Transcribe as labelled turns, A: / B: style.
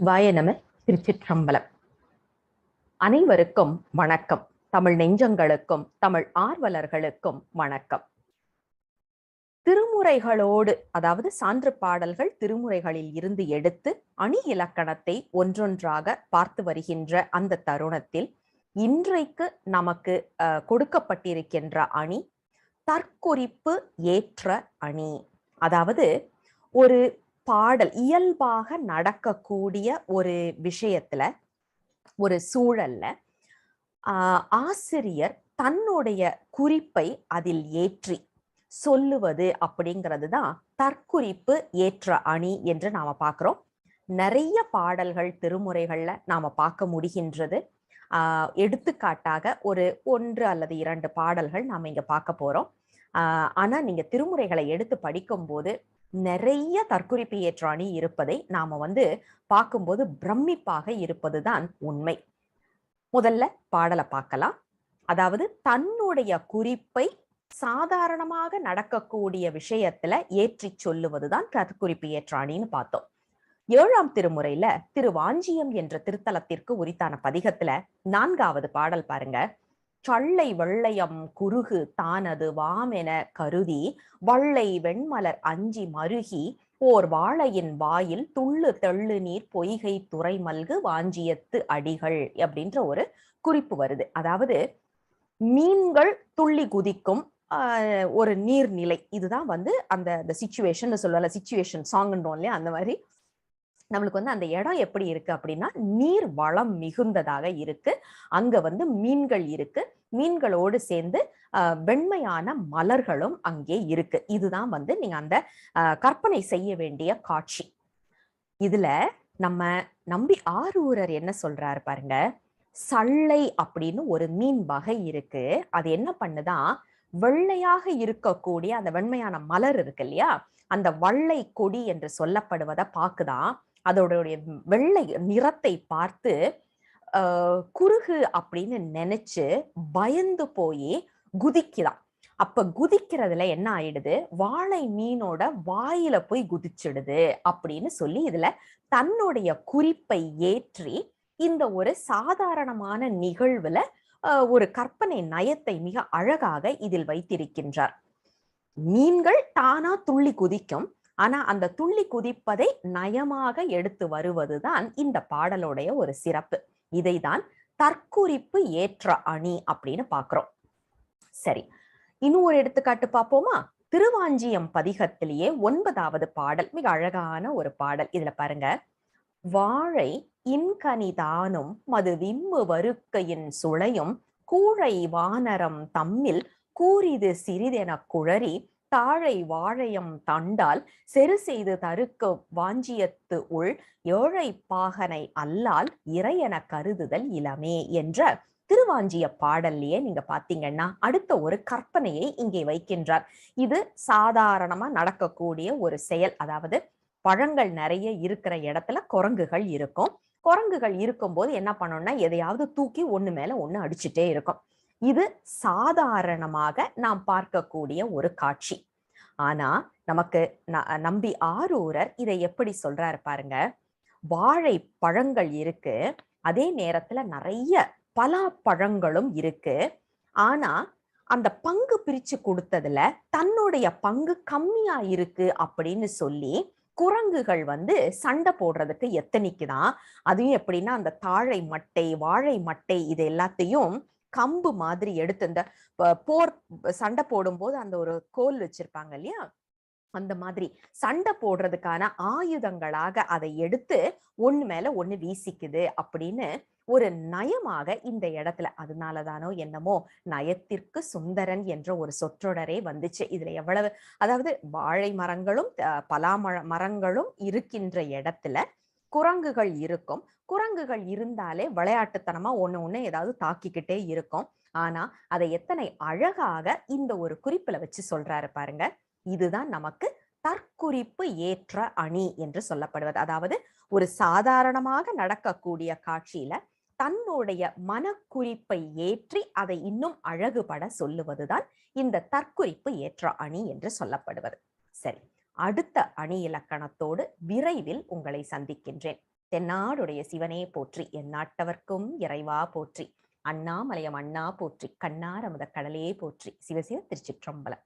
A: வாயநம திருச்சிற்றம்பலம். அனைவருக்கும் வணக்கம். தமிழ் நெஞ்சங்களுக்கும் தமிழ் ஆர்வலர்களுக்கும் வணக்கம். திருமுறைகளோடு அதாவது சான்று பாடல்கள் திருமுறைகளில் இருந்து எடுத்து அணி இலக்கணத்தை ஒன்றொன்றாக பார்த்து வருகின்ற அந்த தருணத்தில் இன்றைக்கு நமக்கு அஹ், கொடுக்கப்பட்டிருக்கின்ற அணி தற்குறிப்பு ஏற்ற அணி. அதாவது ஒரு பாடல் இயல்பாக நடக்கக்கூடிய ஒரு விஷயத்துல ஒரு சூழல்ல ஆசிரியர் தன்னுடைய குறிப்பை அதில் ஏற்றி சொல்லுவது அப்படிங்கிறது தான் தற்குறிப்பு ஏற்ற அணி என்று நாம பார்க்கிறோம். நிறைய பாடல்கள் திருமுறைகள்ல நாம பார்க்க முடிகின்றது. ஆஹ் எடுத்துக்காட்டாக ஒரு ஒன்று அல்லது இரண்டு பாடல்கள் நாம இங்க பார்க்க போறோம். ஆஹ் ஆனா நீங்க திருமுறைகளை எடுத்து படிக்கும்போது நிறைய தற்குறிப்பு ஏற்றாணி இருப்பதை நாம வந்து பார்க்கும்போது பிரமிப்பாக இருப்பதுதான் உண்மை. முதல்ல பாடலை பார்க்கலாம். அதாவது தன்னுடைய குறிப்பை சாதாரணமாக நடக்கக்கூடிய விஷயத்துல ஏற்றி சொல்லுவதுதான் தற்குறிப்பு ஏற்றாணின்னு பார்த்தோம். ஏழாம் திருமுறையில திரு. வாஞ்சியம் என்ற திருத்தலத்திற்கு உரித்தான பதிகத்துல நான்காவது பாடல் பாருங்க. சள்ளை வெள்ளையம் குறுகு தானது வாமென கருதி வள்ளை வெண்மலர் அஞ்சி மருகி ஓர் வாழையின் வாயில் துள்ளு தெள்ளு நீர் பொய்கை துறை மல்கு வாஞ்சியத்து அடிகள் அப்படின்ற ஒரு குறிப்பு வருது. அதாவது மீன்கள் துள்ளி குதிக்கும் ஆஹ், ஒரு நீர்நிலை. இதுதான் வந்து அந்த சுச்சுவேஷன் சொல்லல சுச்சுவேஷன் சாங் இல்லையா? அந்த மாதிரி நம்மளுக்கு வந்து அந்த இடம் எப்படி இருக்கு அப்படின்னா நீர் வளம் மிகுந்ததாக இருக்கு. அங்க வந்து மீன்கள் இருக்கு. மீன்களோடு சேர்ந்து வெண்மையான மலர்களும் அங்கே இருக்கு. இதுதான் வந்து நீங்க அந்த கற்பனை செய்ய வேண்டிய காட்சி. இதுல நம்ம நம்பி ஆரூரர் என்ன சொல்றாரு பாருங்க. சல்லை அப்படின்னு ஒரு மீன் வகை இருக்கு. அது என்ன பண்ணுதான் வெள்ளையாக இருக்கக்கூடிய அந்த வெண்மையான மலர் இருக்கு இல்லையா? அந்த வள்ளை கொடி என்று சொல்லப்படுவதை பார்க்குதான் அதோடைய வெள்ளை நிறத்தை பார்த்து ஆஹ் குறுகு அப்படின்னு நினைச்சு பயந்து போய் குதிக்கிறான். அப்ப குதிக்கிறதுல என்ன ஆயிடுது? வாழை மீனோட வாயில போய் குதிச்சிடுது அப்படின்னு சொல்லி இதுல தன்னுடைய குறிப்பை ஏற்றி இந்த ஒரு சாதாரணமான நிகழ்வுல ஆஹ் ஒரு கற்பனை நயத்தை மிக அழகாக இதில் வைத்திருக்கின்றார். மீன்கள் தானா துள்ளி குதிக்கும். ஆனா அந்த துள்ளி குதிப்பதை நயமாக எடுத்து வருவதுதான் இந்த பாடலுடைய ஒரு சிறப்பு. இதைதான் தற்குறிப்பு ஏற்ற அணி அப்படின்னு பாக்குறோம் சரி இன்னும் ஒரு எடுத்துக்காட்டு பார்ப்போமா? திருவாஞ்சியம் பதிகத்திலேயே ஒன்பதாவது பாடல் மிக அழகான ஒரு பாடல். இதுல பாருங்க வாழை இன்கனிதானும் மது விம்மு வருக்கையின் சுளையும் கூழை வானரம் தம்மில் கூறிது சிறிதென குழறி தாழை வாழையம் தண்டால் செரு செய்து தருக்க வாஞ்சியத்து உள் ஏழை பாகனை அல்லால் இறையென கருதுதல் இளமே என்ற திருவாஞ்சிய பாடல்லையே நீங்க பாத்தீங்கன்னா அடுத்த ஒரு கற்பனையை இங்கே வைக்கின்றார். இது சாதாரணமா நடக்கக்கூடிய ஒரு செயல். அதாவது பழங்கள் நிறைய இருக்கிற இடத்துல குரங்குகள் இருக்கும். குரங்குகள் இருக்கும்போது என்ன பண்ணணும்னா எதையாவது தூக்கி ஒண்ணு மேல ஒண்ணு அடிச்சுட்டே இருக்கும். இது சாதாரணமாக நாம் பார்க்கக்கூடிய ஒரு காட்சி. ஆனா நமக்கு ந- நம்பி ஆரூரர் இதை எப்படி சொல்றாரு பாருங்க. வாழை பழங்கள் இருக்கு அதே நேரத்துல நிறைய பலா பழங்களும் இருக்கு. ஆனா அந்த பங்கு பிரிச்சு கொடுத்ததுல தன்னுடைய பங்கு கம்மியா இருக்கு அப்படின்னு சொல்லி குரங்குகள் வந்து சண்டை போடுறதுக்கு எத்தனைக்குதான். அதையும் எப்படின்னா அந்த தாழை மட்டை வாழை மட்டை இது எல்லாத்தையும் கம்பு மாதிரி எடுத்து இந்த போர் சண்டை போடும்போது அந்த ஒரு கோல் வச்சிருப்பாங்க இல்லையா? அந்த மாதிரி சண்டை போடுறதுக்கான ஆயுதங்களாக அதை எடுத்து ஒண்ணு மேல ஒண்ணு வீசிக்குது அப்படின்னு ஒரு நயமாக இந்த இடத்துல அதனாலதானோ என்னமோ நயத்திற்கு சுந்தரன் என்ற ஒரு சொற்றொடரே வந்துச்சு. இதுல எவ்வளவு அதாவது வாழை மரங்களும் பலா மரங்களும் இருக்கின்ற இடத்துல குரங்குகள் இருக்கும். குரங்குகள் இருந்தாலே விளையாட்டுத்தனமா ஒன்று ஒண்ணு ஏதாவது தாக்கிக்கிட்டே இருக்கும். ஆனா அதை எத்தனை அழகாக இந்த ஒரு குறிப்புல வச்சு சொல்றாரு பாருங்க. இதுதான் நமக்கு தற்குறிப்பு ஏற்ற அணி என்று சொல்லப்படுவது. அதாவது ஒரு சாதாரணமாக நடக்கக்கூடிய காட்சியில தன்னுடைய மனக்குறிப்பை ஏற்றி அதை இன்னும் அழகுபட சொல்லுவதுதான் இந்த தற்குறிப்பு ஏற்ற அணி என்று சொல்லப்படுவது. சரி. அடுத்த அணி இலக்கணத்தோடு விரைவில் உங்களை சந்திக்கின்றேன். தென்னாடுடைய சிவனே போற்றி எந்நாட்டவர்க்கும் இறைவா போற்றி அண்ணாமலையம் அண்ணா போற்றி கண்ணாரமுத கடலே போற்றி சிவசிவ திருச்சிற்றம்பலம்.